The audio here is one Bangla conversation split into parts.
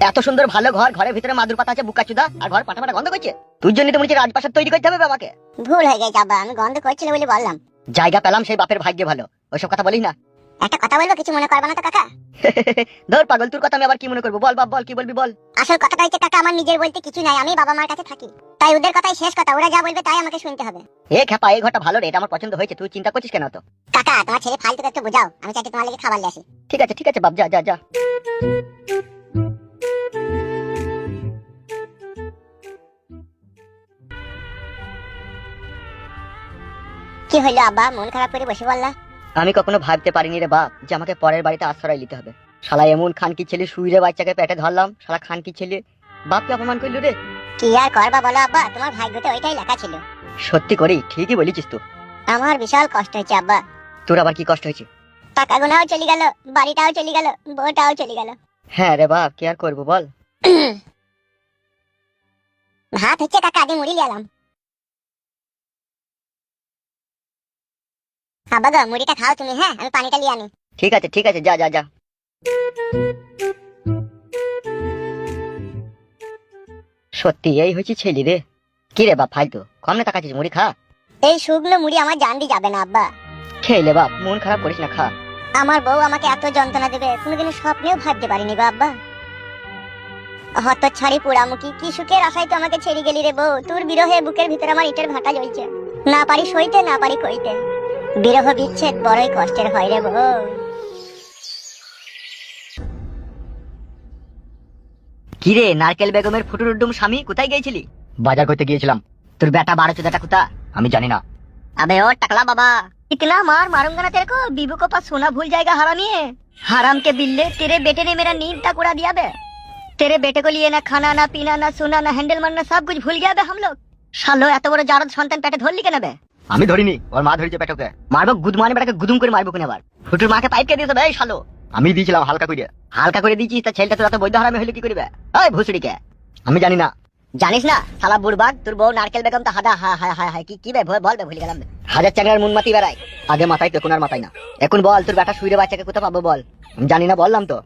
এত সুন্দর ভালো ঘর ঘরের ভিতরে মাদুর পাতা আছে বুকাচুদা আর ঘর পাটা পাটা গন্ধ করছে? তুই জন্য তো মনে হচ্ছে রাজপ্রাসাদ তৈরি করতে হবে বে আমাকে ভুল হয়ে গেছে আব্বা আমি গন্ধ করছিল বলে বললাম। জায়গা পেলাম সেই বাপের ভাগ্যে ভালো। ওইসব কথা বলিস না। একটা কথা বলব কিছু মনে করবে না তো কাকা? ধর পাগল তোর কথা আমি আবার কি মনে করব? বল বাপ বল কি বলবি বল। আসল কথাটা হচ্ছে কাকা আমার নিজের বলতে কিছু নাই আমি বাবা মার কাছে থাকি। তাই ওদের কথাই শেষ কথা ওরা যা বলবে তাই আমাকে শুনতে হবে। এ খেপা এই ঘরটা ভালো রে এটা আমার পছন্দ হয়েছে তুই চিন্তা করছিস কেন তো কাকা তোমার ছেলে ফালতু একটু বোঝাও আমি চাইতে তোমার লেগে খাবার নিয়ে আসি ঠিক আছে ঠিক আছে বাপ যা যা যা। কি হইল আব্বা? মন খারাপ করে বসে বললা আমি কখনো ভাবতে পারিনি রে বাপ যে আমাকে পরের বাড়িতে আশ্রয় নিতে হবে। শালা এমন খানকি ছেলে শুইরে বাচ্চাকে পেটে ধরলাম শালা খানকি ছেলে। বাপকে অপমান করলি রে? কি আর করবা বলো আব্বা? তোমার ভাগ্যতে ওইটাই লেখা ছিল। সত্যি করি ঠিকই বলেছিস তো। আমার বিশাল কষ্ট হচ্ছে আব্বা। তোর আবার কি কষ্ট হয়েছে? টাকা গোনাও চলে গেল বাড়িটাও চলে গেল বউটাও চলে গেল। হ্যাঁ রে বাপ কি আর করব বল? ভাত হচ্ছে কাকা আগে মুড়ি লিয়ালাম আব্বা গো মুড়িটা খাও তুমি হ্যাঁ? আমি পানিটা লিয়ে আনি। ঠিক আছে ঠিক আছে যা যা যা। সত্যি এই হয়েছে ছেলে রে। কি রে বাপ ফালতু? কম না তাকাচ্ছিস মুড়ি খা। এই শুকনো মুড়ি আমার জান দিয়ে যাবে না আব্বা। খেলে বাপ মন খারাপ করিস না খা। আমার বউ আমাকে এত যন্ত্রণা দেবে কোনোদিনও স্বপ্নেও ভাবতে পারিনি আব্বা। হত ছাড়ি পোড়ামুখী কি সুখের আশায় তো আমাকে ছেড়ে গেলি রে বউ? তোর বিরহে বুকের ভিতরে আমার ইটের ভাটা জ্বলছে না পারি সইতে না পারি কইতে। বিরহ বিচ্ছেদ বড়ই কষ্টের হয় রে বউ কি রে নারকেল বেগমের ফুটুরুডুম স্বামী কোথায় গিয়েছিলি বাজার করতে গিয়েছিলাম তোর বেটা বারো চোদাটা কোথা আমি জানি না अबे ओ टकला बाबा इतना मार मारूंगा ना तेरे को बीबू को पास सोना भूल जाएगा हरामी है हराम के बिल्ले तेरे बेटे ने मेरा नींद तक उड़ा दिया बे तेरे बेटे को लिए ना खाना ना पीना ना सोना ना हैंडल मारना सब कुछ भूल गया बे हम लोग শালো এত বড় জারদ সন্তান পেটে ধরলি কেন বে আমি ধরিনি ওর মা ধরেছে পেটকে। মারবো গুদমানি বেটাকে গুদুম করে মারবো কিনা আবার? ফুটুর মাকে পাইপ কে দিয়েছে ভাই শালো। আমি দিয়েছিলাম হালকা করে হালকা করে দিয়েছিস তা ছেলেটা তোর এত বৈধ হারামে হইলে কি করবে? ওই ভুসড়িকে। আমি জানি না। জানিস না শালা বুড়বাগ তোর বউ নারকেল বেগম তো হাদা হা হা হা হা কি কি বে বল বে ভুলে গেলাম হাজার চ্যাংড়ার মুন মাতি বেড়ায়। আগে মাথায় তো আর মাথায় না। এখন বল তোর বেটা শুইরে বাচ্চাকে কোথা পাবো বল? আমি জানি না বললাম তো।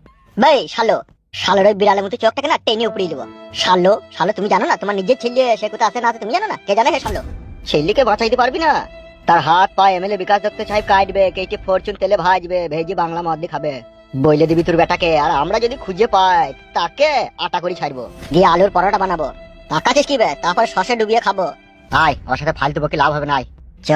ভাই শালো শালোর ওই বিড়ালের মতো চোখটাকে না টেনে উপড়ে দেবো। শালো শালো তুমি জানো না তোমার নিজের ছেলে সে কোথায় আছে না আছে তুমি জানো না? কে জানে হে শালো? ছেলেকে বাঁচাইতে পারবি না? তার হাত পা এমএলএ বিকাশ দত্ত সাহেব কাটবে কেটে ফরচুন তেলে ভাজবে, ভেজে বাংলা মদ খাবে। বইলে দিবি তোর বেটাকে, আর আমরা যদি খুঁজে পাই, তাকে আটা করে ছাড়বো। গিয়ে আলুর পরোটা বানাবো। টাকা কি বে তারপর সসে ডুবিয়ে খাব। আয়, ওর সাথে ফালতু বকে লাভ হবে না চ।